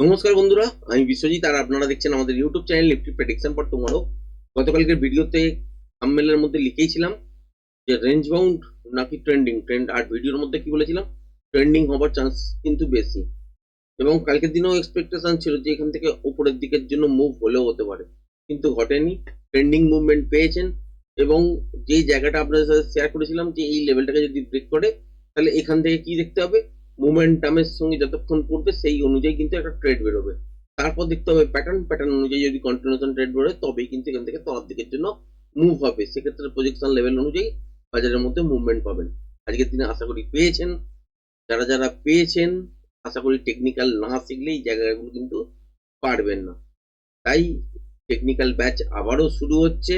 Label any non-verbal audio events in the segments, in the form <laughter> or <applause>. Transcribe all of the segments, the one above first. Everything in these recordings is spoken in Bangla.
নমস্কার বন্ধুরা, আমি বিশ্বজিৎ আর আপনারা দেখছেন আমাদের YouTube channel Nifty prediction for tomorrow গতকালকের ভিডিওতে থাম্বনেলের মধ্যে লিখেইছিলাম যে রেঞ্জ বাউন্ড নাকি ট্রেন্ডিং ট্রেন্ড আর ভিডিওর মধ্যে কি বলেছিলাম? ট্রেন্ডিং হবার চান্স কিন্তু বেশি। এবং কালকের দিনেও এক্সপেকটেশন ছিল যে, এখান থেকে উপরের দিকের জন্য মুভ হলেও হতে পারে। কিন্তু ঘটেনি। ট্রেন্ডিং মুভমেন্ট পেয়েছেন এবং যেই জায়গাটা আপনাদের সাথে শেয়ার করেছিলাম যে, এই লেভেলটাকে যদি ব্রেক করে, তাহলে এখান থেকে কি দেখতে হবে? মোমেন্টামের সঙ্গে যতক্ষণ পড়বে সেই অনুযায়ী কিন্তু একটা ট্রেড বেরোবে। তারপর দেখতে হবে প্যাটার্ন প্যাটার্ন অনুযায়ী যদি কন্টিনিউশন ট্রেড বেরোয়, তবেই কিন্তু এখান থেকে তলার দিকের জন্য মুভ হবে। সেক্ষেত্রে প্রজেকশন লেভেল অনুযায়ী বাজারের মধ্যে মুভমেন্ট পাবেন। আজকের দিনে আশা করি পেয়েছেন। যারা যারা পেয়েছেন, আশা করি টেকনিক্যাল না শিখলে এই জায়গাগুলো কিন্তু পারবেন না। তাই টেকনিক্যাল ব্যাচ আবারও শুরু হচ্ছে।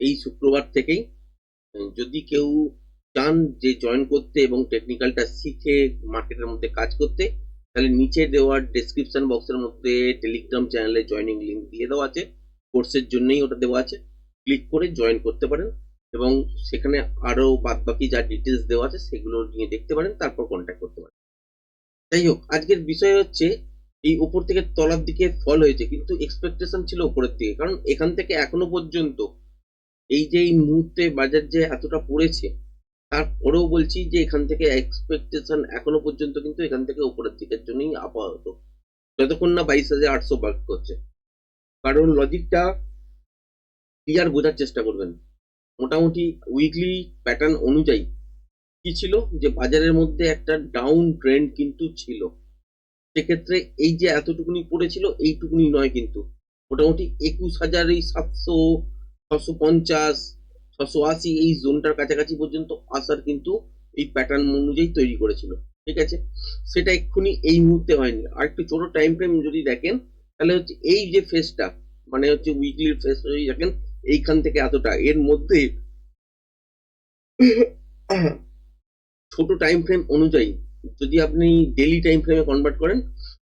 এই শুক্রবার থেকেই। যদি কেউ চান যে জয়েন করতে এবং টেকনিক্যালটা শিখে মার্কেটের মধ্যে কাজ করতে, তাহলে নিচে দেওয়ার ডেসক্রিপশন বক্সের মধ্যে টেলিগ্রাম চ্যানেলে জয়েনিং লিঙ্ক দিয়ে দেওয়া আছে। কোর্সের জন্যই ওটা দেওয়া আছে। ক্লিক করে জয়েন করতে পারেন এবং সেখানে আরও বাদ বাকি যা ডিটেলস দেওয়া আছে সেগুলো নিয়ে দেখতে পারেন, তারপর কন্ট্যাক্ট করতে পারেন। যাই হোক, আজকের বিষয় হচ্ছে এই উপর থেকে তলার দিকে ফল হয়েছে, কিন্তু এক্সপেকটেশন ছিল উপরের দিকে। কারণ এখান থেকে এখনও পর্যন্ত এই যে এই মুহূর্তে বাজার যে এতটা পড়েছে তারপরেও বলছি যে এখান থেকে এক্সপেকটেশন এখনও পর্যন্ত কিন্তু এখান থেকে উপরের দিকের জন্যই আপাতত। যতক্ষণ না বাইশ হাজার আটশো বাক করছে। কারণ লজিকটা ক্লিয়ার বোঝার চেষ্টা করবেন। মোটামুটি উইকলি প্যাটার্ন অনুযায়ী কি ছিল? যে বাজারের মধ্যে একটা ডাউন ট্রেন্ড কিন্তু ছিল। সেক্ষেত্রে এই যে এতটুকুনি পড়েছিল, এইটুকুনি নয় কিন্তু। মোটামুটি একুশ হাজার এই সাতশো, ছশো পঞ্চাশ ছশো আশি এই জোনটার কাছাকাছি পর্যন্ত আসার কিন্তু এই প্যাটার্ন অনুযায়ী তৈরি করেছিল, ঠিক আছে? সেটা এক্ষুনি এই মুহূর্তে হয়নি। আর একটু ছোট টাইম ফ্রেম যদি দেখেন, তাহলে হচ্ছে এই যে ফেসটা মানে হচ্ছে উইকলির ফেস যদি দেখেন, এইখান থেকে এতটা। এর মধ্যে ছোট টাইম ফ্রেম অনুযায়ী যদি আপনি ডেলি টাইম ফ্রেমে কনভার্ট করেন,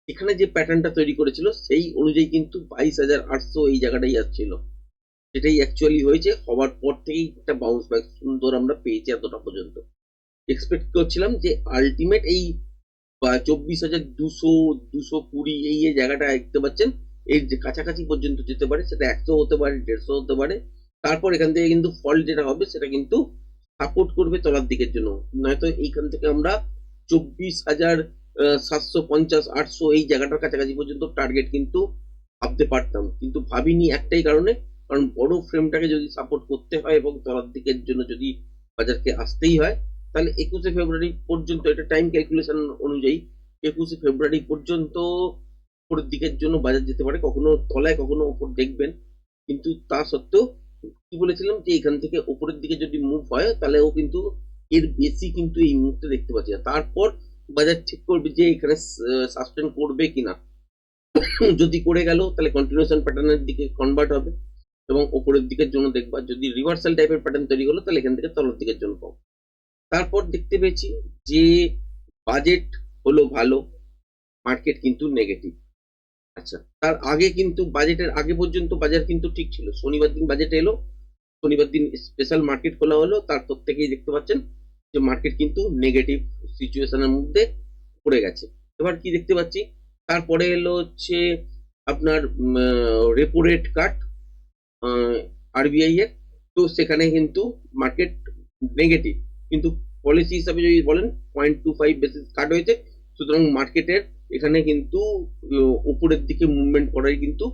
এখানে যে প্যাটার্নটা তৈরি করেছিল, সেই অনুযায়ী কিন্তু বাইশ হাজার আটশো এই জায়গাটাই আসছিল। সেটাই অ্যাকচুয়ালি হয়েছে। হওয়ার পর থেকেই একটা বাউন্স ব্যাক সুন্দর আমরা পেয়েছি এতটা পর্যন্ত। এক্সপেক্ট করছিলাম যে আলটিমেট এই চব্বিশ হাজার দুশো দুশো কুড়ি এই যে জায়গাটা দেখতে পাচ্ছেন, এর যে কাছাকাছি পর্যন্ত যেতে পারে, সেটা একশো হতে পারে, দেড়শো হতে পারে। তারপর এখান থেকে কিন্তু ফল যেটা হবে, সেটা কিন্তু সাপোর্ট করবে তলার দিকের জন্য। নয়তো এইখান থেকে আমরা চব্বিশ হাজার সাতশো পঞ্চাশ, আটশো এই জায়গাটার কাছাকাছি পর্যন্ত টার্গেট কিন্তু ভাবতে পারতাম। কিন্তু ভাবিনি একটাই কারণে কারণ বড় ফ্রেমটাকে যদি সাপোর্ট করতে হয় এবং তলার দিকের জন্য যদি বাজারকে আসতেই হয়, তাহলে একুশে ফেব্রুয়ারি পর্যন্ত, এটা টাইম ক্যালকুলেশন অনুযায়ী, একুশে ফেব্রুয়ারি পর্যন্ত উপরের দিকের জন্য বাজার যেতে পারে, কখনো তলায়, কখনো উপর দেখবেন। কিন্তু তা সত্ত্বেও, কি বলেছিলাম যে এখান থেকে উপরের দিকে যদি মুভ হয়, তাহলেও কিন্তু এর বেশি কিন্তু এই মুহূর্তে দেখতে পাচ্ছি না। তারপর বাজার ঠিক করবে যে এখানে সাসপেন্ড করবে কিনা। <coughs> যদি করে গেল, তাহলে কন্টিনিউশন প্যাটার্নের দিকে কনভার্ট হবে। এবং উপরের দিকের জন্য দেখবা যদি রিভার্সাল টাইপের প্যাটার্ন তৈরি হলো তাহলে এখান থেকে তলার দিকের জন্য পাবো। তারপর দেখতে পেয়েছি যে বাজেট হলো ভালো মার্কেট কিন্তু নেগেটিভ আচ্ছা তার আগে কিন্তু বাজেটের আগে পর্যন্ত বাজার কিন্তু ঠিক ছিল। শনিবার দিন বাজেট এলো, শনিবার দিন স্পেশাল মার্কেট খোলা হলো তারপর থেকেই দেখতে পাচ্ছেন যে মার্কেট কিন্তু নেগেটিভ সিচুয়েশনের মধ্যে পড়ে গেছে। এবার কি দেখতে পাচ্ছি? তারপরে এলো হচ্ছে আপনার রেপো রেট কাট আরবিআই এর, তো সেখানে কিন্তু মার্কেট নেগেটিভ কিন্তু পলিসি হিসাবে যদি বলেন point two five basis cut হয়েছে। সুতরাং মার্কেটের এখানে কিন্তু উপরের দিকে মুভমেন্ট করার কিন্তু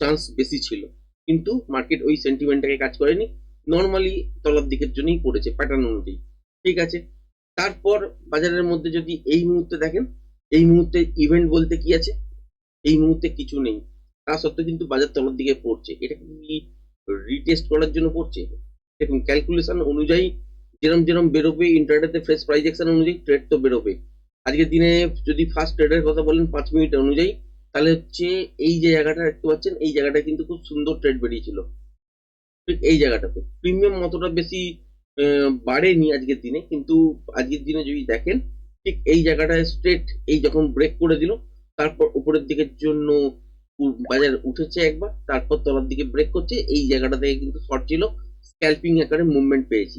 চান্স বেশি ছিল। কিন্তু মার্কেট ওই সেন্টিমেন্টটাকে কাজ করেনি। নর্মালি তলার দিকের জন্যই পড়েছে প্যাটার্ন অনুযায়ী। ঠিক আছে? তারপর বাজারের মধ্যে যদি এই মুহূর্তে দেখেন, এই মুহূর্তে ইভেন্ট বলতে কি আছে? এই মুহূর্তে কিছু নেই। তা সত্ত্বেও কিন্তু বাজার তলার দিকে পড়ছে। এটা কি রিটেস্ট করার জন্য পড়ছে দেখুন ক্যালকুলেশন অনুযায়ী যেরম যেরম বেরোবে ইন্টারনেটে ফ্রেশ প্রাইজেকশন অনুযায়ী ট্রেড তো বেরোবে। আজকের দিনে যদি ফার্স্ট ট্রেডের কথা বলেন পাঁচ মিনিট অনুযায়ী, তাহলে হচ্ছে এই যে জায়গাটা দেখতে পাচ্ছেন, এই জায়গাটা কিন্তু খুব সুন্দর ট্রেড বেরিয়েছিল। ঠিক এই জায়গাটাতে। প্রিমিয়াম অতটা বেশি বাড়েনি আজকের দিনে, কিন্তু আজকের দিনে যদি দেখেন, ঠিক এই জায়গাটায় স্ট্রেট এই যখন ব্রেক করে দিল, তারপর উপরের দিকের জন্য বাজার উঠেছে একবার, তারপর তলার দিকে ব্রেক করছে। এই জায়গাটা থেকে কিন্তু শর্ট ছিল স্ক্যাল্পিং আকারে মুভমেন্ট পেয়েছি।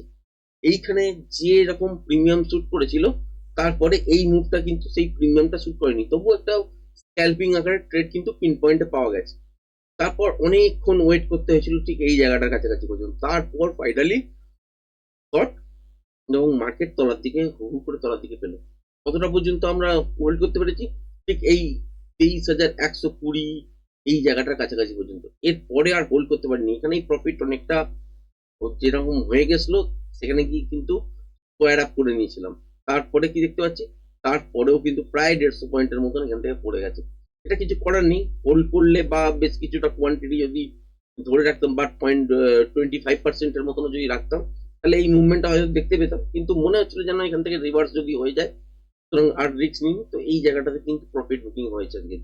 এইখানে যে রকম প্রিমিয়াম শুট করেছিল তারপরে এই মুভটা কিন্তু সেই প্রিমিয়ামটা শুট করেনি। তবু একটা স্ক্যাল্পিং আকারে ট্রেড কিন্তু পিন পয়েন্টে পাওয়া গেছে। তারপর অনেকক্ষণ ওয়েট করতে হয়েছিল ঠিক এই জায়গাটার কাছাকাছি পর্যন্ত। তারপর ফাইনালি শর্ট এবং মার্কেট তলার দিকে হু করে তলার দিকে পেল। কতটা পর্যন্ত আমরা হোল্ড করতে পেরেছি। ঠিক এই তেইশ হাজার একশো কুড়ি এই জায়গাটার কাছাকাছি পর্যন্ত। এরপরে আর হোল্ড করতে পারিনি। এখানেই প্রফিট অনেকটা যেরকম হয়ে গেছিল, সেখানে গিয়ে কিন্তু স্কোয়ার আপ করে নিয়েছিলাম। তারপরে কি দেখতে পাচ্ছি? তারপরেও কিন্তু প্রায় দেড়শো পয়েন্টের মতন এখান থেকে পড়ে গেছে। এটা কিছু করার নেই। হোল্ড করলে বা বেশ কিছুটা কোয়ান্টিটি যদি ধরে রাখতাম বাট পয়েন্ট টোয়েন্টি ফাইভ পার্সেন্টের মতন যদি রাখতাম, তাহলে এই মুভমেন্টটা হয়তো দেখতে পেতাম। কিন্তু মনে হচ্ছিল যেন এখান থেকে রিভার্স যদি হয়ে যায়, সুতরাং আর রিস্ক নিন তো এই জায়গাটাতে কিন্তু প্রফিট বুকিং হয়েছে আজকে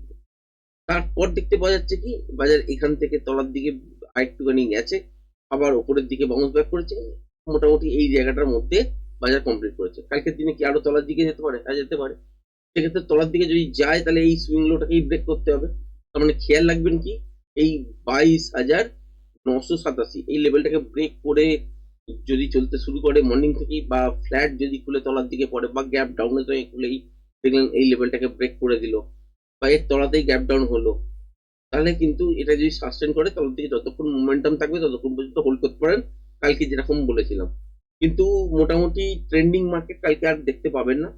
তারপর দেখতে পাওয়া যাচ্ছে কি, বাজার এখান থেকে তলার দিকে আরেকটুখানি গেছে, আবার ওপরের দিকে বাউন্স ব্যাক করেছে, মোটামুটি এই জায়গাটার মধ্যে বাজার কমপ্লিট করেছে। কালকের দিনে কি আরও তলার দিকে যেতে পারে? হ্যাঁ যেতে পারে। সেক্ষেত্রে তলার দিকে যদি যায়, তাহলে এই সুইং লোটাকেই ব্রেক করতে হবে। তার মানে খেয়াল রাখবেন কি, এই বাইশ হাজার নশো সাতাশি, এই লেভেলটাকে ব্রেক করে যদি চলতে শুরু করে মর্নিং থেকেই বা ফ্ল্যাট যদি খুলে তলার দিকে পড়ে বা গ্যাপ ডাউনে তো খুলেই দেখলেন এই লেভেলটাকে ব্রেক করে দিল। বা এর তলাতেই গ্যাপ ডাউন হলো। তাহলে কিন্তু এটা যদি সাস্টেন করে তলার দিকে যতক্ষণ মোমেন্টাম থাকবে, ততক্ষণ পর্যন্ত হোল্ড করতে পারেন। কালকে যেরকম বলেছিলাম। কিন্তু মোটামুটি ট্রেন্ডিং মার্কেট কালকে আর দেখতে পাবেন না।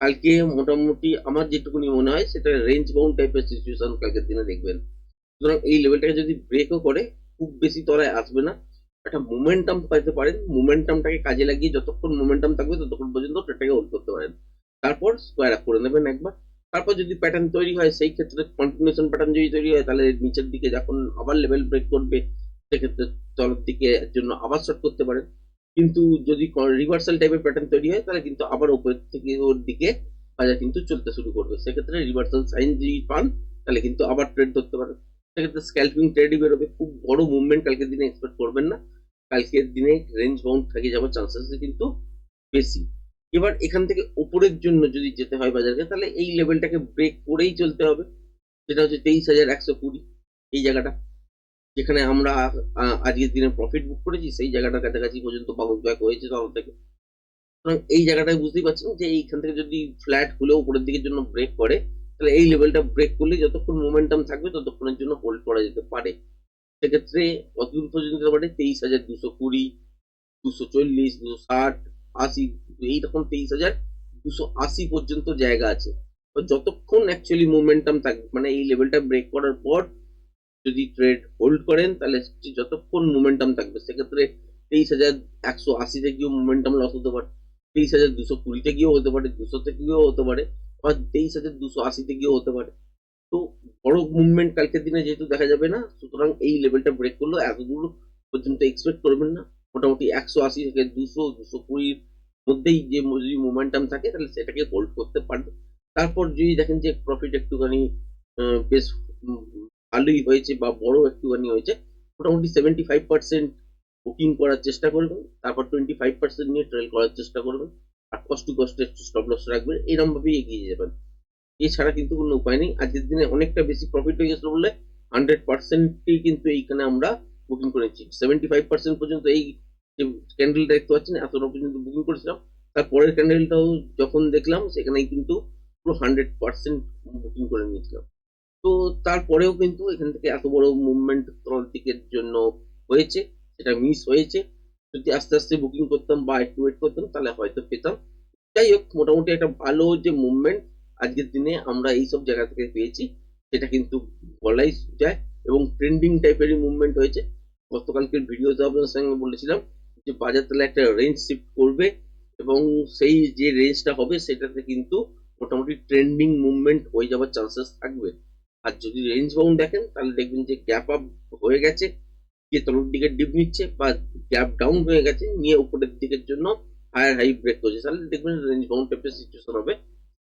কালকে মোটামুটি আমার যেটুকুনি মনে হয়, সেটা রেঞ্জ বাউন্ড টাইপের সিচুয়েশন কালকের দিনে দেখবেন। সুতরাং এই লেভেলটাকে যদি ব্রেকও করে, খুব বেশি তলায় আসবে না। একটা মোমেন্টাম পাইতে পারেন। মোমেন্টামটাকে কাজে লাগিয়ে যতক্ষণ মোমেন্টাম থাকবে, ততক্ষণ পর্যন্ত ট্রেডটাকে হোল্ড করতে পারেন। তারপর স্কোয়ার আপ করে নেবেন একবার। তারপর যদি প্যাটার্ন তৈরি হয়, সেই ক্ষেত্রে কন্টিনিউশন প্যাটার্ন যদি তৈরি হয়, তাহলে নিচের দিকে যখন আবার লেভেল ব্রেক করবে, সেক্ষেত্রে তলের দিকে জন্য আবার শর্ট করতে পারেন কিন্তু যদি রিভার্সাল টাইপের প্যাটার্ন তৈরি হয়, তাহলে কিন্তু আবার উপরের থেকে ওর দিকে বাজার কিন্তু চলতে শুরু করবে। সেক্ষেত্রে রিভার্সাল সাইন যদি পান, তাহলে কিন্তু আবার ট্রেড ধরতে পারেন সেক্ষেত্রে স্ক্যাল্পিং ট্রেডই বেরোবে। খুব বড় মুভমেন্ট কালকের দিনে এক্সপেক্ট করবেন না। কালকের দিনে রেঞ্জ বাউন্ড থেকে যাওয়ার চান্সেস কিন্তু বেশি। এবার এখান থেকে উপরের জন্য যদি যেতে হয় বাজারকে, তাহলে এই লেভেলটাকে ব্রেক করেই চলতে হবে। যেটা হচ্ছে তেইশ হাজার একশো কুড়ি, এই জায়গাটা। যেখানে আমরা আজকের দিনে প্রফিট বুক করেছি, সেই জায়গাটার কাছাকাছি পর্যন্ত বাউন্স ব্যাক হয়েছে তখন থেকে। সুতরাং এই জায়গাটায় বুঝতেই পারছেন যে এইখান থেকে যদি ফ্ল্যাট খুলে উপরের দিকের জন্য ব্রেক করে, তাহলে এই লেভেলটা ব্রেক করলে যতক্ষণ মোমেন্টাম থাকবে, ততক্ষণের জন্য হোল্ড করা যেতে পারে। সেক্ষেত্রে কতদূর পর্যন্ত পারে তেইশ হাজার দুশো কুড়ি, দুশো চল্লিশ, দুশো ষাট আশি এইরকম তেইশ হাজার দুশো আশি পর্যন্ত জায়গা আছে। যতক্ষণ অ্যাকচুয়ালি মোমেন্টাম থাকবে মানে এই লেভেলটা ব্রেক করার পর যদি ট্রেড হোল্ড করেন, তাহলে যতক্ষণ মোমেন্টাম থাকবে, সেক্ষেত্রে তেইশ হাজার একশো আশিতে গিয়েও মোমেন্টাম লস হতে পারে। তেইশ হাজার দুশো কুড়িতে গিয়েও হতে পারে দুশোতে গিয়েও হতে পারে, বা তেইশ হাজার দুশো আশিতে গিয়েও হতে পারে। তো বড় মুভমেন্ট কালকের দিনে যেহেতু দেখা যাবে না, সুতরাং এই লেভেলটা ব্রেক করল এত দূর পর্যন্ত এক্সপেক্ট করবেন না। মোটামুটি একশো আশি থেকে দুশো দুশো কুড়ির মধ্যেই যে যদি মোমেন্টাম থাকে, তাহলে সেটাকে হোল্ড করতে পারবে। তারপর যদি দেখেন যে প্রফিট একটুখানি বেশ ভালোই হয়েছে বা বড় একটুখানি হয়েছে, মোটামুটি সেভেন্টি ফাইভ পার্সেন্ট বুকিং করার চেষ্টা করবেন, তারপর টোয়েন্টি ফাইভ পার্সেন্ট নিয়ে ট্রেল করার চেষ্টা করবেন, আর কষ্ট কষ্ট একটু স্টপ লস রাখবেন এরকম ভাবেই এগিয়ে যাবেন। এছাড়া কিন্তু কোনো উপায় নেই, আজকের দিনে অনেকটা বেশি প্রফিট হয়ে গেছিল বলে হান্ড্রেড পার্সেন্টই কিন্তু এইখানে আমরা বুকিং করেছি। সেভেন্টি ফাইভ পার্সেন্ট পর্যন্ত এই যে ক্যান্ডেলটা দেখতে পাচ্ছেন এতটা পর্যন্ত বুকিং করেছিলাম। তারপরের ক্যান্ডেলটাও যখন দেখলাম, সেখানেই কিন্তু পুরো হান্ড্রেড পার্সেন্ট বুকিং করে নিয়েছিলাম। তো তারপরেও কিন্তু এখান থেকে এত বড় মুভমেন্ট তলার দিকের জন্য হয়েছে, সেটা মিস হয়েছে। যদি আস্তে আস্তে বুকিং করতাম বা একটু ওয়েট করতাম, তাহলে হয়তো পেতাম। যাই হোক, মোটামুটি একটা ভালো যে মুভমেন্ট আজকের দিনে আমরা এইসব জায়গা থেকে পেয়েছি, সেটা কিন্তু বলাই যায়। এবং ট্রেন্ডিং টাইপেরই মুভমেন্ট হয়েছে। গতকালকের ভিডিওতে আপনার সঙ্গে বলেছিলাম যে বাজার তাহলে একটা রেঞ্জ শিফট করবে এবং সেই যে রেঞ্জটা হবে সেটাতে কিন্তু মোটামুটি ট্রেন্ডিং মুভমেন্ট হয়ে যাওয়ার চান্সেস থাকবে। আর যদি রেঞ্জ বাউন্ড দেখেন তাহলে দেখবেন যে গ্যাপ আপ হয়ে গেছে, গিয়ে তলের দিকে ডিপ নিচ্ছে বা গ্যাপ ডাউন হয়ে গেছে, নিয়ে উপরের দিকের জন্য হায়ার হাই ব্রেক করছে। তাহলে দেখবেন রেঞ্জ বাউন্ড টাইপের সিচুয়েশন হবে।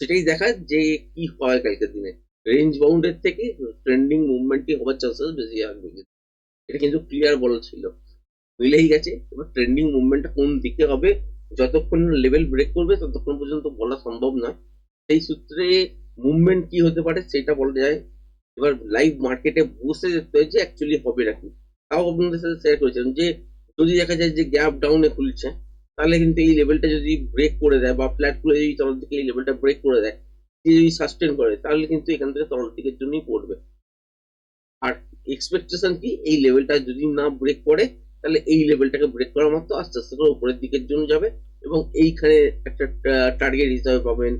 সেটাই দেখায় যে কি হয় কালকের দিনে। রেঞ্জ বাউন্ডের থেকে ট্রেন্ডিং মুভমেন্টই হওয়ার চান্সেস বেশি থাকবে। এটা কিন্তু ক্লিয়ার বলা ছিল। মিলেই গেছে। এবার ট্রেন্ডিং মুভমেন্টটা কোন দিকে হবে, যতক্ষণ লেভেল ব্রেক করবে, ততক্ষণ পর্যন্ত বলা সম্ভব নয়। সেই সূত্রে মুভমেন্ট কি হতে পারে সেটা বলা যায়। এবার লাইভ মার্কেটে বসে যেতে হয়েছে অ্যাকচুয়ালি হবে নাকি তাও আপনাদের সাথে শেয়ার করেছিলাম যে, যদি দেখা যায় যে গ্যাপ ডাউনে খুলছে, তাহলে কিন্তু এই লেভেলটা যদি ব্রেক করে দেয় বা ফ্ল্যাট খুলে যদি তলার দিকে এই লেভেলটা ব্রেক করে দেয় যদি সাস্টেন করে, তাহলে কিন্তু এখান থেকে তলার দিকের জন্যই পড়বে। আর এক্সপেকটেশন কি? এই লেভেলটা যদি না ব্রেক করে তাহলে এই লেভেলটাকে ব্রেক করার মতো আস্তে আস্তে করে উপরের দিকের জন্য যাবে এবং এইখানে একটা টার্গেট হিসাবে পাবেন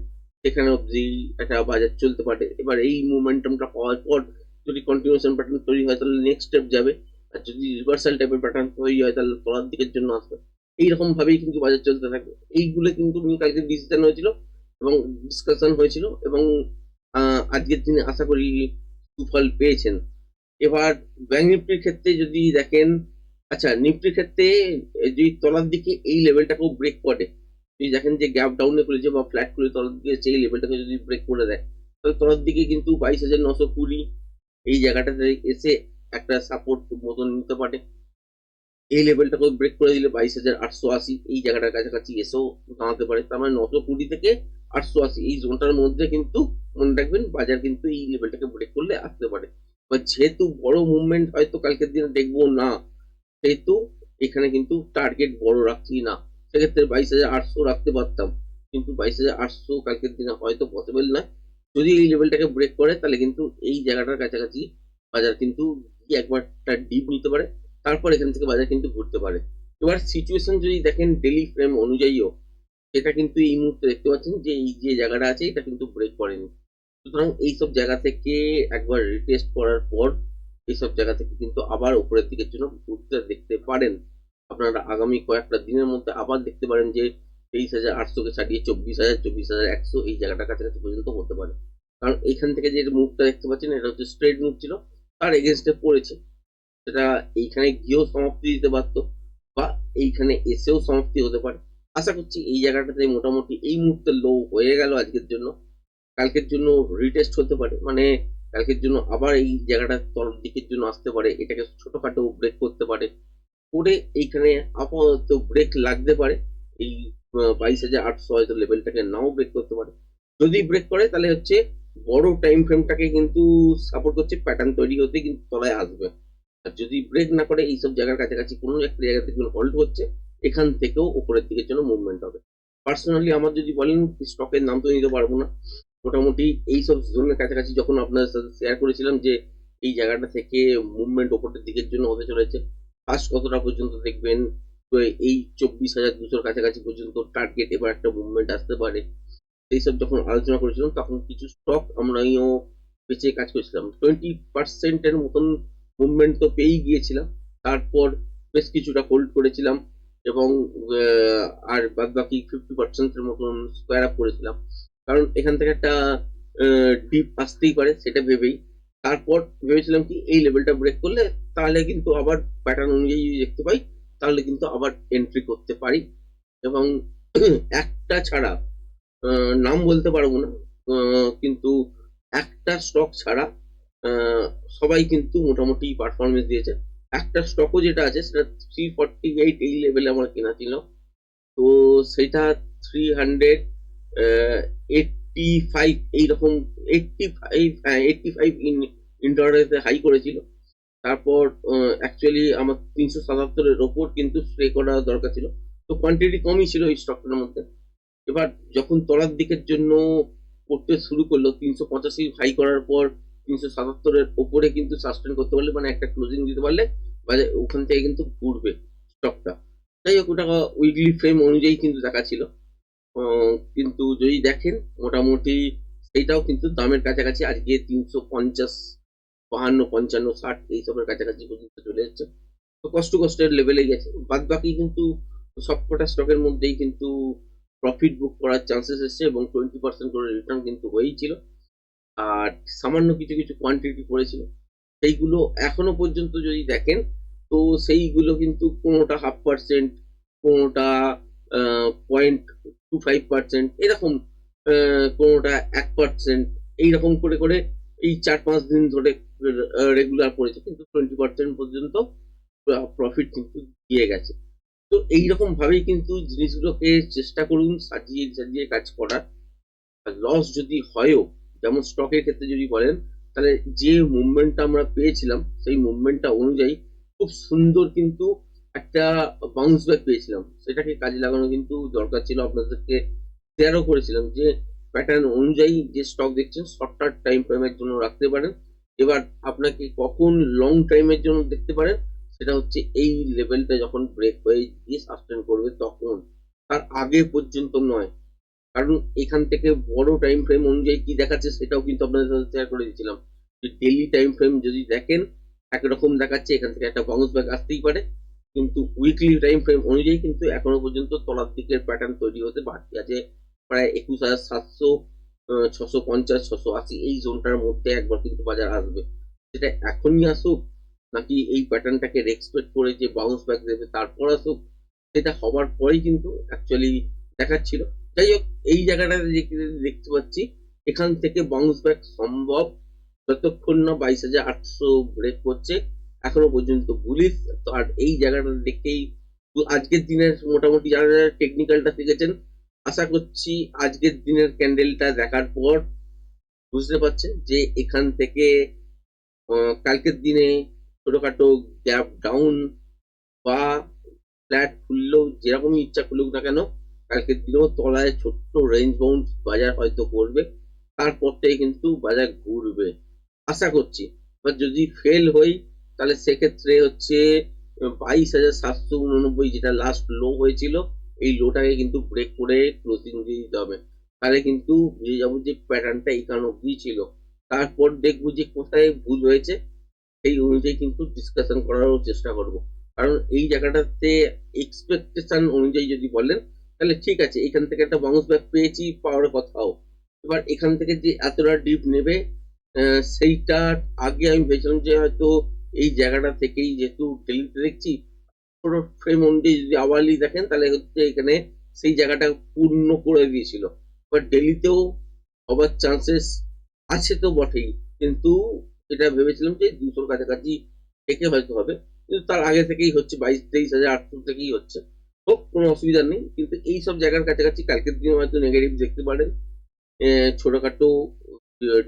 এখানে অবধি একটা বাজার চলতে পারে। এবার এই মোমেন্টামটা পাওয়ার পর যদি কন্টিনিউশন প্যাটার্ন তৈরি হয়, তাহলে নেক্সট স্টেপ যাবে। আর যদি রিভার্সাল টাইপের প্যাটার্ন তৈরি হয়, তাহলে তলার দিকের জন্য আসবে। এইরকম ভাবেই কিন্তু বাজার চলতে থাকবে। এইগুলো কিন্তু কালকে ডিসিশন হয়েছিল এবং ডিসকাশন হয়েছিল এবং আজকের দিনে আশা করি সুফল পেয়েছেন। এবার ব্যাংক নিফটির ক্ষেত্রে যদি দেখেন আচ্ছা নিফটির ক্ষেত্রে যদি তলার দিকে এই লেভেলটাকেও ব্রেক করে, যদি দেখেন যে গ্যাপ ডাউনে খুলেছে বা ফ্ল্যাট খুলে তলার দিকে সেই লেভেলটাকে যদি ব্রেক করে দেয়, তাহলে তলার দিকে কিন্তু বাইশ হাজার নশো কুড়ি এই জায়গাটাতে এসে একটা সাপোর্ট মতন নিতে পারে। এই লেভেলটাকেও ব্রেক করে দিলে বাইশ হাজার আটশো আশি এই জায়গাটার কাছাকাছি এসেও দাঁড়াতে পারে। তার মানে নশো কুড়ি থেকে আটশো আশি এই জোনটার মধ্যে কিন্তু মনে রাখবেন বাজার কিন্তু এই লেভেলটাকে ব্রেক করলে আসতে পারে। এবার যেহেতু বড় মুভমেন্ট হয়তো কালকের দিনে দেখব না সেহেতু এখানে কিন্তু টার্গেট বড় রাখছি না। সেক্ষেত্রে বাইশ হাজার আটশো রাখতে পারতাম। কিন্তু বাইশ হাজার আটশো কালকের দিনে হয়তো পসিবল নয়। যদি এই লেভেলটাকে ব্রেক করে, তাহলে কিন্তু এই জায়গাটার কাছাকাছি বাজার কিন্তু একবারটা ডিপ নিতে পারে। তারপর এখান থেকে বাজার কিন্তু ঘুরতে পারে। এবার সিচুয়েশন যদি দেখেন ডেলি ফ্রেম অনুযায়ীও, সেটা কিন্তু এই মুহূর্তে দেখতে পাচ্ছেন যে এই যে জায়গাটা আছে, এটা কিন্তু ব্রেক করেনি। সুতরাং এইসব জায়গা থেকে একবার রিটেস্ট করার পর এইসব জায়গা থেকে কিন্তু আবার উপরের দিকের জন্য ঘুরতে দেখতে পারেন। আপনারা আগামী কয়েকটা দিনের মধ্যে আবার দেখতে পারেন যে তেইশ হাজার আটশোকে ছাড়িয়ে চব্বিশ হাজার চব্বিশ হাজার একশো এই জায়গাটার কাছাকাছি পর্যন্ত হতে পারে। কারণ এইখান থেকে যে মুভটা দেখতে পাচ্ছেন, এটা হচ্ছে স্ট্রেট মুভ ছিল, তার এগেনস্টে পড়েছে। সেটা এইখানে গিয়েও সমাপ্তি দিতে পারতো বা এইখানে এসেও সমাপ্তি হতে পারে। আশা করছি এই জায়গাটাতে মোটামুটি এই মুহূর্তে লো হয়ে গেল আজকের জন্য। কালকের জন্য রিটেস্ট হতে পারে। মানে কালকের জন্য আবার এই জায়গাটা তলের দিকের জন্য আসতে পারে, এটাকে ছোটখাটো ব্রেক করতে পারে। করে এইখানে আপাতত ব্রেক লাগতে পারে। এই বাইশ হাজার আটশো হয়তো লেভেলটাকে নাও ব্রেক করতে পারে। যদি ব্রেক করে, তাহলে হচ্ছে বড় টাইম ফ্রেমটাকে কিন্তু সাপোর্ট করছে প্যাটার্ন তৈরি হতে কিন্তু তলায় আসবে। আর যদি ব্রেক না করে, এইসব জায়গার কাছাকাছি কোনো একটা জায়গা থেকে হোল্ড হচ্ছে, এখান থেকেও উপরের দিকের জন্য মুভমেন্ট হবে। পার্সোনালি আমার যদি বলেন স্টকের নাম তো নিতে পারব না। মোটামুটি এইসব জোনের কাছাকাছি যখন আপনার সাথে শেয়ার করেছিলাম যে এই জায়গাটা থেকে মুভমেন্ট ওপরের দিকের জন্য হতে চলেছে ফার্স্ট কতটা পর্যন্ত দেখবেন? তো এই চব্বিশ হাজার দুশোর কাছাকাছি পর্যন্ত টার্গেট এবার একটা মুভমেন্ট আসতে পারে। এইসব যখন আলোচনা করেছিলাম, তখন কিছু স্টক আমরাও বেঁচে কাজ করেছিলাম। টোয়েন্টি পার্সেন্টের মতন মুভমেন্ট তো পেয়েই গিয়েছিলাম। তারপর বেশ কিছুটা হোল্ড করেছিলাম এবং আর বাদ বাকি ফিফটি পার্সেন্টের মতন স্কোয়ার আপ করেছিলাম। কারণ এখান থেকে একটা ডিপ আসতেই পারে, সেটা ভেবেই। তারপর ভেবেছিলাম কি, এই লেভেলটা ব্রেক করলে তাহলে কিন্তু আবার প্যাটার্ন অনুযায়ী দেখতে পাই, তাহলে কিন্তু আবার এন্ট্রি করতে পারি। এবং <clears throat> একটা ছাড়া নাম বলতে পারব না কিন্তু একটা স্টক ছাড়া সবাই কিন্তু মোটামুটি পারফরমেন্স দিয়েছে। একটা স্টকও যেটা আছে, সেটা থ্রি ফর্টি এইট এই লেভেলে আমার কেনা ছিল। তো সেটা থ্রি হান্ড্রেড এইটটি ফাইভ এইরকম এইটটি ফাইভ হ্যাঁ এইটটি ফাইভ ইন ইন্টারনেটে হাই করেছিল। তারপর অ্যাকচুয়ালি আমার তিনশো সাতাত্তরের ওপর কিন্তু স্প্রে করা দরকার ছিল। তো কোয়ান্টিটি কমই ছিল এই স্টকটার মধ্যে। এবার যখন তলার দিকের জন্য করতে শুরু করল, তিনশো পঁচাশি হাই করার পর তিনশো সাতাত্তরের ওপরে কিন্তু সাস্টেন করতে পারলে মানে একটা ক্লোজিং দিতে পারলে বাজার ওখান থেকে কিন্তু ঘুরবে স্টকটা যাই হোক, ওটা উইকলি ফ্রেম অনুযায়ী কিন্তু দেখা ছিল। কিন্তু যদি দেখেন, মোটামুটি সেইটাও কিন্তু দামের কাছাকাছি। আজকে তিনশো পঞ্চাশ, বাহান্ন, পঞ্চান্ন, ষাট এইসবের কাছাকাছি পর্যন্ত চলে যাচ্ছে তো কষ্ট কষ্টের লেভেলে গেছে। বাদ বাকি কিন্তু সবকটা স্টকের মধ্যেই কিন্তু প্রফিট বুক করার চান্সেস এসছে এবং টোয়েন্টি পার্সেন্ট করে রিটার্ন কিন্তু হয়েই ছিল। আর সামান্য কিছু কিছু কোয়ান্টিটি পড়েছিল। সেইগুলো এখনও পর্যন্ত যদি দেখেন, তো সেইগুলো কিন্তু কোনোটা হাফ পার্সেন্ট কোনোটা পয়েন্ট টু ফাইভ পার্সেন্ট এরকম কোনোটা এক পার্সেন্ট এইরকম করে করে এই চার পাঁচ দিন ধরে রেগুলার পড়েছে, কিন্তু টোয়েন্টি পার্সেন্ট পর্যন্ত প্রফিট কিন্তু দিয়ে গেছে। তো এইরকম ভাবেই কিন্তু জিনিসগুলোকে চেষ্টা করুন সাজিয়ে সাজিয়ে কাজ করার। লস যদি হয়ও, যেমন স্টকের ক্ষেত্রে যদি বলেন, তাহলে যে মুভমেন্টটা আমরা পেয়েছিলাম, সেই মুভমেন্টটা অনুযায়ী খুব সুন্দর কিন্তু একটা বাউন্স ব্যাক পেয়েছিলাম। সেটাকে কাজে লাগানো কিন্তু দরকার ছিল। আপনাদেরকে শেয়ারও করেছিলাম যে প্যাটার্ন অনুযায়ী যে স্টক দেখছেন শর্ট টাইম ফ্রেমের জন্য রাখতে পারেন। এবার আপনাকে কখন লং টাইমের জন্য দেখতে পারেন, সেটা হচ্ছে এই লেভেলটা যখন ব্রেক হয়ে গিয়ে সাস্টেন করবে তখন। তার আগে পর্যন্ত নয়। কারণ এখান থেকে বড় টাইম ফ্রেম অনুযায়ী কি দেখাচ্ছে, সেটাও কিন্তু আপনাদের সাথে শেয়ার করে দিয়েছিলাম। যে ডেলি টাইম ফ্রেম যদি দেখেন, একরকম দেখাচ্ছে, এখান থেকে একটা বাউন্স ব্যাক আসতেই পারে। কিন্তু উইকলি টাইম ফ্রেম অনুযায়ী কিন্তু এখনও পর্যন্ত তলার দিকের প্যাটার্ন তৈরি হতে বাকি আছে। প্রায় একুশ হাজার সাতশো ছশো পঞ্চাশ, ছশো আশি এই জোনটার মধ্যে একবার কিন্তু বাজার আসবে। সেটা এখনই আসুক নাকি এই প্যাটার্নটাকে রেসপেক্ট করে যে বাউন্স ব্যাক দেবে তারপর আসুক, সেটা হবার পরেই কিন্তু অ্যাকচুয়ালি দেখাচ্ছিল। যাই হোক, এই জায়গাটাতে দেখতে পাচ্ছি, এখান থেকে বাউন্স ব্যাক সম্ভব। যতক্ষণ না বাইশ হাজার আটশো ব্রেক করছে এখনও পর্যন্ত বুলিশ তো আর এই জায়গাটা দেখেই আজকের দিনের মোটামুটি যারা যারা টেকনিক্যালটা শিখেছেন, আশা করছি আজকের দিনের ক্যান্ডেলটা দেখার পর বুঝতে পারছেন যে এখান থেকে কালকের দিনে ছোটখাটো গ্যাপ ডাউন বা ফ্ল্যাট খুললেও যেরকমই ইচ্ছা খুলুক না কেন, কালকের দিনেও তলায় ছোট্ট রেঞ্জ বাউন্ড বাজার হয়তো করবে, তারপর থেকে কিন্তু বাজার ঘুরবে। আশা করছি। এবার যদি ফেল হই তাহলে সেক্ষেত্রে হচ্ছে বাইশ হাজার সাতশো উননব্বই যেটা লাস্ট লো হয়েছিল এই লোটাকে কিন্তু ব্রেক করে ক্লোজিং দিয়ে দিতে হবে। তাহলে কিন্তু বুঝে যাব যে প্যাটার্নটা এখানে অব্দি ছিল। তারপর দেখব যে কোথায় ভুল হয়েছে সেই অনুযায়ী কিন্তু ডিসকাশন করারও চেষ্টা করব। কারণ এই জায়গাটাতে এক্সপেকটেশন অনুযায়ী যদি বলেন তাহলে ঠিক আছে এখান থেকে একটা বাউন্স ব্যাক পেয়েছি পাওয়ার কথাও। এবার এখান থেকে যে এতটা ডিপ নেবে আহ, সেইটা আগে আমি ভেবেছিলাম যে হয়তো এই জায়গাটা থেকেই যেহেতু ডেলিতে দেখছি পুরো ফ্রেম অনুযায়ী যদি আওয়ারলি দেখেন, তাহলে হচ্ছে এখানে সেই জায়গাটা পূর্ণ করে দিয়েছিল। বাট ডেলিতেও হবার চান্সেস আছে তো বটেই, কিন্তু এটা ভেবেছিলাম যে দুশোর কাছাকাছি থেকে হয়তো হবে, কিন্তু তার আগে থেকেই হচ্ছে, বাইশ তেইশ হাজার আটশো থেকেই হচ্ছে। হোক কোনো অসুবিধা নেই, কিন্তু এই সব জায়গার কাছাকাছি কালকের দিনে হয়তো নেগেটিভ দেখতে পারেন। ছোটখাটো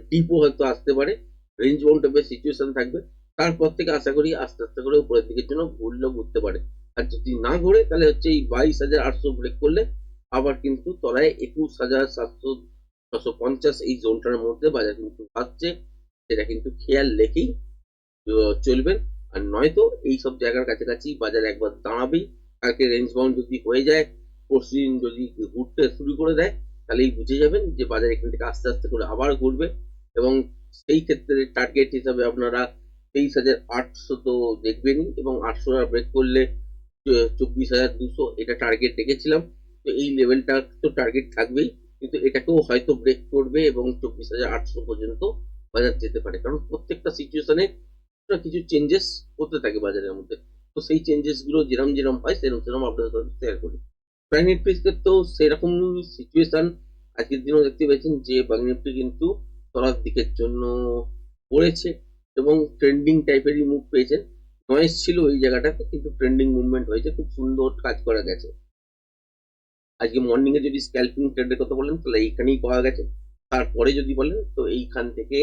ডিপও হয়তো আসতে পারে। রেঞ্জ বাউন্ড টাইপের সিচুয়েশন থাকবে। তারপর থেকে আশা করি আস্তে আস্তে করে উপরের দিকের জন্য ঘুরলেও ঘুরতে পারে। আর যদি না ঘুরে, তাহলে হচ্ছে এই বাইশ হাজার আটশো ব্রেক করলে আবার কিন্তু তলায় একুশ হাজার সাতশো ছশো পঞ্চাশ এই জোনটার মধ্যে বাজার কিন্তু আসছে সেটা কিন্তু খেয়াল রেখেই চলবেন। আর নয়তো এই সব জায়গার কাছাকাছি বাজার একবার দাঁড়াবেই। কালকে রেঞ্জ বাউন্ড যদি হয়ে যায় পরশুদিন যদি ঘুরতে শুরু করে দেয়, তাহলেই বুঝে যাবেন যে বাজার এখান থেকে আস্তে আস্তে করে আবার ঘুরবে। এবং সেই ক্ষেত্রে টার্গেট হিসাবে আপনারা তেইশ হাজার আটশো তো দেখবেনই এবং আটশো ব্রেক করলে চব্বিশ হাজার দুশো এটা টার্গেট রেখেছিলাম। তো এই লেভেলটা তো টার্গেট থাকবেই, কিন্তু এটাকেও হয়তো ব্রেক করবে এবং চব্বিশ হাজার আটশো পর্যন্ত বাজার যেতে পারে। কারণ প্রত্যেকটা সিচুয়েশনে কিছু চেঞ্জেস হতে থাকে বাজারের মধ্যে। তো সেই চেঞ্জেসগুলো যেরকম হয় সেরকম সেরকম আপনাদের সাথে শেয়ার করি। ব্যাঙ্ক নিফটির তো সেরকম সিচুয়েশন আজকের দিনেও দেখতে পেয়েছেন যে ব্যাঙ্ক নিফটি কিন্তু তলার দিকের জন্য পড়েছে। এবং ট্রেন্ডিং টাইপেরই মুভ পেয়েছেন নয়েস ছিল ওই জায়গাটাতে, কিন্তু ট্রেন্ডিং মুভমেন্ট হয়েছে। খুব সুন্দর কাজ করা গেছে। আজকে মর্নিং এ যদি স্ক্যাল্পিং ট্রেডের কথা বলেন, তাহলে এইখানেই পাওয়া গেছে। তারপরে যদি বলেন, তো এইখান থেকে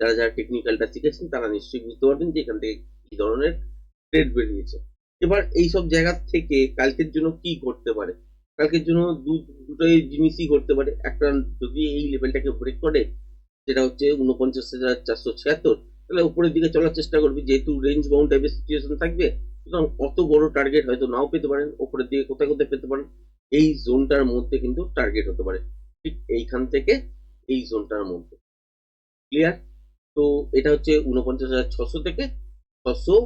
যারা যারা টেকনিক্যালটা শিখেছেন, তারা নিশ্চয়ই বুঝতে পারবেন যে এখান থেকে কি ধরনের ট্রেড বেরিয়েছে। এবার এই সব জায়গা থেকে কালকের জন্য কি করতে পারে? কালকের জন্য দুটোই জিনিসই করতে পারে। একটা যদি এই লেভেলটাকে ব্রেক করে, সেটা হচ্ছে উনপঞ্চাশ হাজার চারশো ছিয়াত্তর তাহলে উপরের দিকে চলার চেষ্টা করবে, যেহেতু রেঞ্জ বাউন্ড টাইপের সিচুয়েশন থাকবে, সুতরাং অত বড় টার্গেট হয়তো নাও পেতে পারেন, উপরের দিকে কোথায় কোথায় পেতে পারেন, এই জোনটার মধ্যে কিন্তু টার্গেট হতে পারে। ঠিক এইখান থেকে এই জোনটার মধ্যে। ক্লিয়ার তো এটা হচ্ছে উনপঞ্চাশ হাজার ছশো থেকে ছশো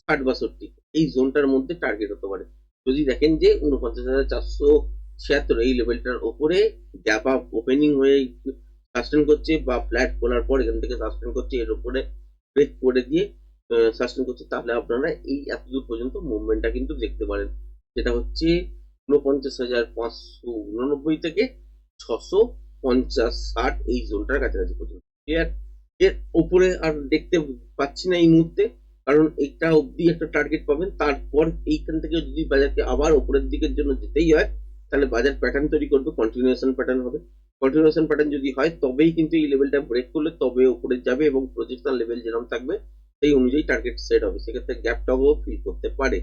ষাট বাষট্টি, এই জোনটার মধ্যে টার্গেট হতে পারে। যদি দেখেন যে উনপঞ্চাশ হাজার চারশো ছিয়াত্তর, এই লেভেলটার ওপরে গ্যাপ আপ ওপেনিং হয়ে সাস্টেন করছে বা ফ্ল্যাট খোলার পর এখান থেকে সাস্টেন করছে, এর উপরে ব্রেক করে দিয়ে সাস্টেন করছে, তাহলে আপনারা এই এতদূর পর্যন্ত মুভমেন্টটা কিন্তু দেখতে পারেন। যেটা হচ্ছে উনপঞ্চাশ হাজার পাঁচশো উননব্বই থেকে ছশো পঞ্চাশ ষাট এই জোনটার কাছাকাছি পর্যন্ত। ক্লিয়ার এর উপরে আর দেখতে পাচ্ছি না এই মুহূর্তে, কারণ এটা অবধি একটা টার্গেট পাবেন। তারপর এইখান থেকে যদি বাজারকে আবার উপরের দিকের জন্য যেতেই হয়, তাহলে বাজার প্যাটার্ন তৈরি করবে কন্টিনিউশন প্যাটার্ন হবে। কন্টিনিউশন প্যাটার্ন যদি হয়, তবেই কিন্তু এই লেভেলটা ব্রেক করলে তবে উপরে যাবে এবং প্রজেকশন লেভেল যেরকম থাকবে, সেই অনুযায়ী টার্গেট সেট হবে। সেক্ষেত্রে গ্যাপটাও ফিল করতে পারে।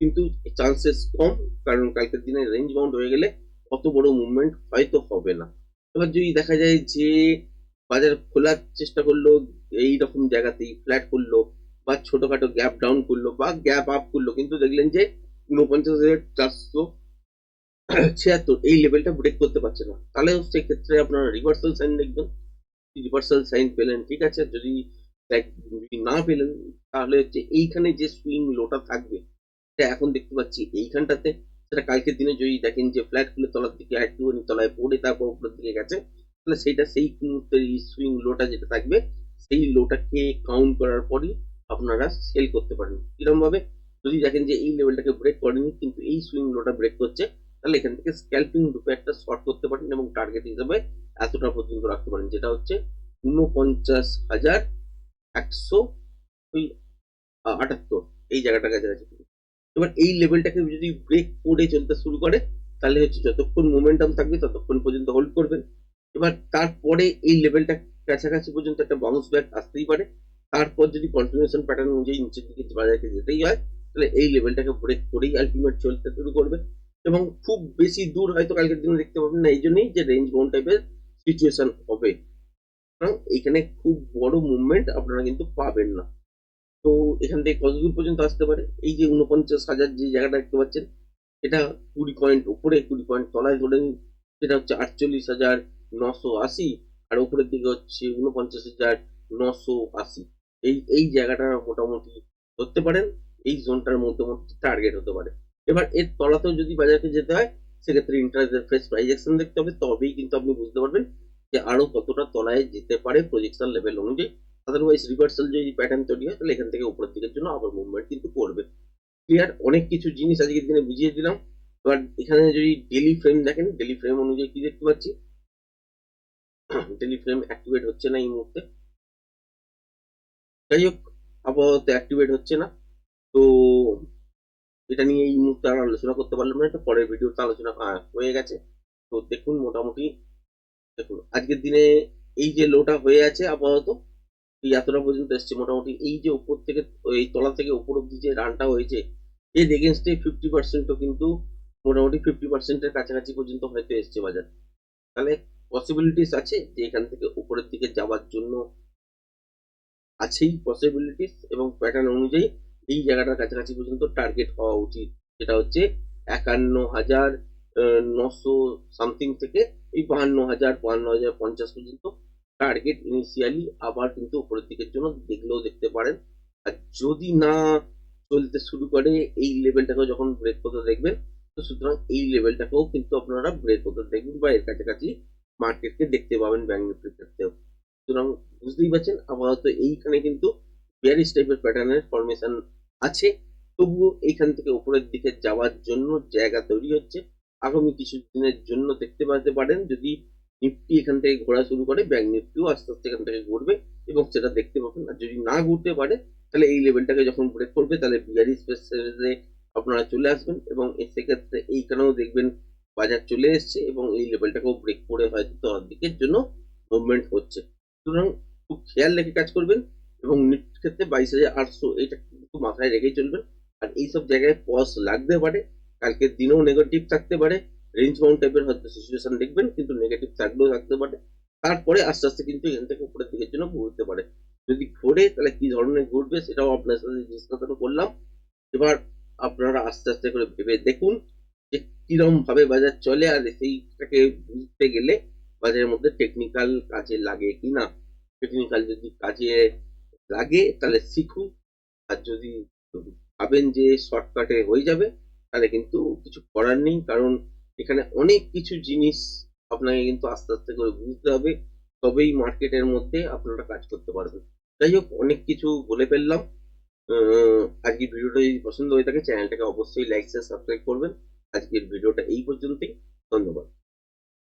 কিন্তু চান্সেস কম, কারণ কালকের দিনে রেঞ্জ বাউন্ড হয়ে গেলে অত বড় মুভমেন্ট হয়তো হবে না। এবার যদি দেখা যায় যে বাজার খোলার চেষ্টা করল, এই রকম জায়গাতেই ফ্ল্যাট করল বা ছোটখাটো গ্যাপ ডাউন করল বা গ্যাপ আপ করল, কিন্তু দেখলেন যে উনপঞ্চাশ হাজার চারশো ছিয়াত্তর, এই লেভেলটা ব্রেক করতে পারছে না। তাহলে সেক্ষেত্রে আপনারা রিভার্সাল সাইন দেখবেন। রিভার্সাল সাইন পেলেন, ঠিক আছে? যদি যদি না পেলেন, তাহলে হচ্ছে এইখানে যে সুইং লোটা থাকবে, সেটা এখন দেখতে পাচ্ছি এইখানটাতে। সেটা কালকের দিনে যদি দেখেন যে ফ্ল্যাট খুলে তলার দিকে একটুখানি তলায় পড়ে তারপর উপরের দিকে গেছে, তাহলে সেইটা সেই মুহূর্তের সুইং লোটা যেটা থাকবে, সেই লোটাকে কাউন্ট করার পরই আপনারা সেল করতে পারেন। কীরকম ভাবে যদি দেখেন যে এই লেভেলটাকে ব্রেক করেনি, কিন্তু এই সুইং লোটা ব্রেক করছে তাহলে এখান থেকে স্ক্যাল্পিং রূপে একটা শর্ট করতে পারেন এবং টার্গেট হিসাবে এতটা পর্যন্ত রাখতে পারেন, যেটা হচ্ছে উনপঞ্চাশ হাজার একশো আটাত্তর। এই জায়গাটার কাছাকাছি এবার এই লেভেলটাকে যদি ব্রেক করে চলতে শুরু করে, তাহলে হচ্ছে যতক্ষণ মোমেন্টাম থাকবে ততক্ষণ পর্যন্ত হোল্ড করবেন এবার তারপরে এই লেভেলটা কাছাকাছি পর্যন্ত একটা বাউন্স ব্যাক আসতেই পারে। তারপর যদি কন্টিনিউশন প্যাটার্ন অনুযায়ী নিচের দিকে বাজারকে যেতেই হয়, তাহলে এই লেভেলটাকে ব্রেক করেই আলটিমেট চলতে শুরু করবে। এবং খুব বেশি দূর হয়তো কালকের দিনে দেখতে পাবেন না, এই জন্যই যে রেঞ্জ বাউন্ড টাইপের সিচুয়েশন হবে। এখানে খুব বড় মুভমেন্ট আপনারা কিন্তু পাবেন না। তো এখান থেকে কত দূর পর্যন্ত আসতে পারে? এই যে উনপঞ্চাশ হাজার যে জায়গাটা দেখতে পাচ্ছেন, এটা কুড়ি পয়েন্ট উপরে কুড়ি পয়েন্ট তলায় ধরে সেটা হচ্ছে আটচল্লিশ হাজার নশো আশি, আর উপরের দিকে হচ্ছে উনপঞ্চাশ হাজার নশো আশি। এই এই জায়গাটা মোটামুটি ধরতে পারেন, এই জোনটার মধ্যে টার্গেট হতে পারে। এবার এর তলাতেও যদি বাজারকে যেতে হয়, সেক্ষেত্রে ইন্টারেস্টের ফ্রেশ প্রাইজেকশন দেখতে হবে। তবেই কিন্তু আপনি বুঝতে পারবেন যে আরও কতটা তলায় যেতে পারে প্রজেকশন লেভেল অনুযায়ী। আদারওয়াইজ রিভার্সাল যদি প্যাটার্ন তৈরি হয়, তাহলে এখান থেকে উপরের দিকের জন্য আবার মুভমেন্ট কিন্তু করবে। ক্লিয়ার অনেক কিছু জিনিস আজকের দিনে বুঝিয়ে দিলাম। এবার এখানে যদি ডেলি ফ্রেম দেখেন ডেলি ফ্রেম অনুযায়ী কি দেখতে পাচ্ছি? ডেলি ফ্রেম অ্যাক্টিভেট হচ্ছে না এই মুহূর্তে। যাই হোক, আপাতত অ্যাক্টিভেট হচ্ছে না। তো এটা নিয়ে এই মুহূর্তে আর আলোচনা করতে পারলাম না, এটা পরের ভিডিওতে আলোচনা হয়ে গেছে। তো দেখুন, মোটামুটি দেখুন, আজকের দিনে এই যে লোটা হয়ে আছে আপাতত, এই এতটা পর্যন্ত এসছে। মোটামুটি এই যে উপর থেকে, এই তলা থেকে উপর অব্দি যে রানটা হয়েছে, এর এগেনস্টে ফিফটি পার্সেন্টও কিন্তু মোটামুটি ফিফটি পার্সেন্টের কাছাকাছি পর্যন্ত হয়তো এসছে বাজার। তাহলে পসিবিলিটিস আছে যে এখান থেকে উপরের দিকে যাওয়ার জন্য? আছেই পসিবিলিটিস এবং প্যাটার্ন অনুযায়ী এই জায়গাটার কাছাকাছি পর্যন্ত টার্গেট হওয়া উচিত। যেটা হচ্ছে একান্ন হাজার নশো সামথিং থেকে এই বাহান্ন হাজার বাহান্ন হাজার পঞ্চাশ পর্যন্ত টার্গেট ইনিশিয়ালি আবার কিন্তু উপরের দিকের জন্য দেখলেও দেখতে পারেন। আর যদি না চলতে শুরু করে, এই লেভেলটাকেও যখন ব্রেক করতে দেখবেন, তো সুতরাং এই লেভেলটাকেও কিন্তু আপনারা ব্রেক করতে দেখবেন বা এর কাছাকাছি মার্কেটকে দেখতে পাবেন ব্যাংক নিফটির ক্ষেত্রেও সুতরাং বুঝতেই পারছেন, আপাতত এইখানে কিন্তু বিয়ারিশ টাইপের প্যাটার্নের ফরমেশন আছে, তবুও এইখান থেকে উপরের দিকে যাওয়ার জন্য জায়গা তৈরি হচ্ছে। আগামী কিছু দিনের জন্য দেখতে পাতে পারেন, যদি নিফটি এখান থেকে ঘোরা শুরু করে ব্যাংক নিফটিও আস্তে আস্তে এখান থেকে ঘুরবে এবং সেটা দেখতে পাবেন। আর যদি না ঘুরতে পারে, তাহলে এই লেভেলটাকে যখন ব্রেক করবে, তাহলে বিয়ারি স্পেসে আপনারা চলে আসবেন এবং সেক্ষেত্রে এইখানেও দেখবেন বাজার চলে এসছে এবং এই লেভেলটাকেও ব্রেক করে হয়তো দিকের জন্য মুভমেন্ট হচ্ছে। সুতরাং খুব খেয়াল রেখে কাজ করবেন। এবং নিফটির ক্ষেত্রে বাইশ হাজার আটশো এটা কিন্তু মাথায় রেখেই চলবেন আর এইসব জায়গায় পজ লাগতে পারে। কালকের দিনেও নেগেটিভ থাকতে পারে। রেঞ্জ বাউন্ড টাইপের হয়তো সিচুয়েশন দেখবেন, কিন্তু নেগেটিভ থাকলেও থাকতে পারে। তারপরে আস্তে আস্তে কিন্তু এখান থেকে উপরের দিকের জন্য ঘুরতে পারে। যদি ঘোরে, তাহলে কি ধরনের ঘুরবে সেটাও আপনার সাথে ডিসকাশন করলাম। এবার আপনারা আস্তে আস্তে করে ভেবে দেখুন যে কিরম ভাবে বাজার চলে আর সেইটাকে বুঝতে গেলে বাজারের মধ্যে টেকনিক্যাল কাজে লাগে কি না টেকনিক্যাল যদি কাজে লাগে, তাহলে শিখুন। আর যদি ভাবেন যে শর্টকাটে হয়ে যাবে, তাহলে কিন্তু কিছু করার নেই, কারণ এখানে অনেক কিছু জিনিস আপনাকে কিন্তু আস্তে আস্তে করে বুঝতে হবে। তবেই মার্কেটের মধ্যে আপনারা কাজ করতে পারবেন। যাই হোক, অনেক কিছু বলে ফেললাম। আজকের ভিডিওটা যদি পছন্দ হয়ে থাকে চ্যানেলটাকে অবশ্যই লাইক শেয়ার সাবস্ক্রাইব করবেন। আজকের ভিডিওটা এই পর্যন্তই। ধন্যবাদ।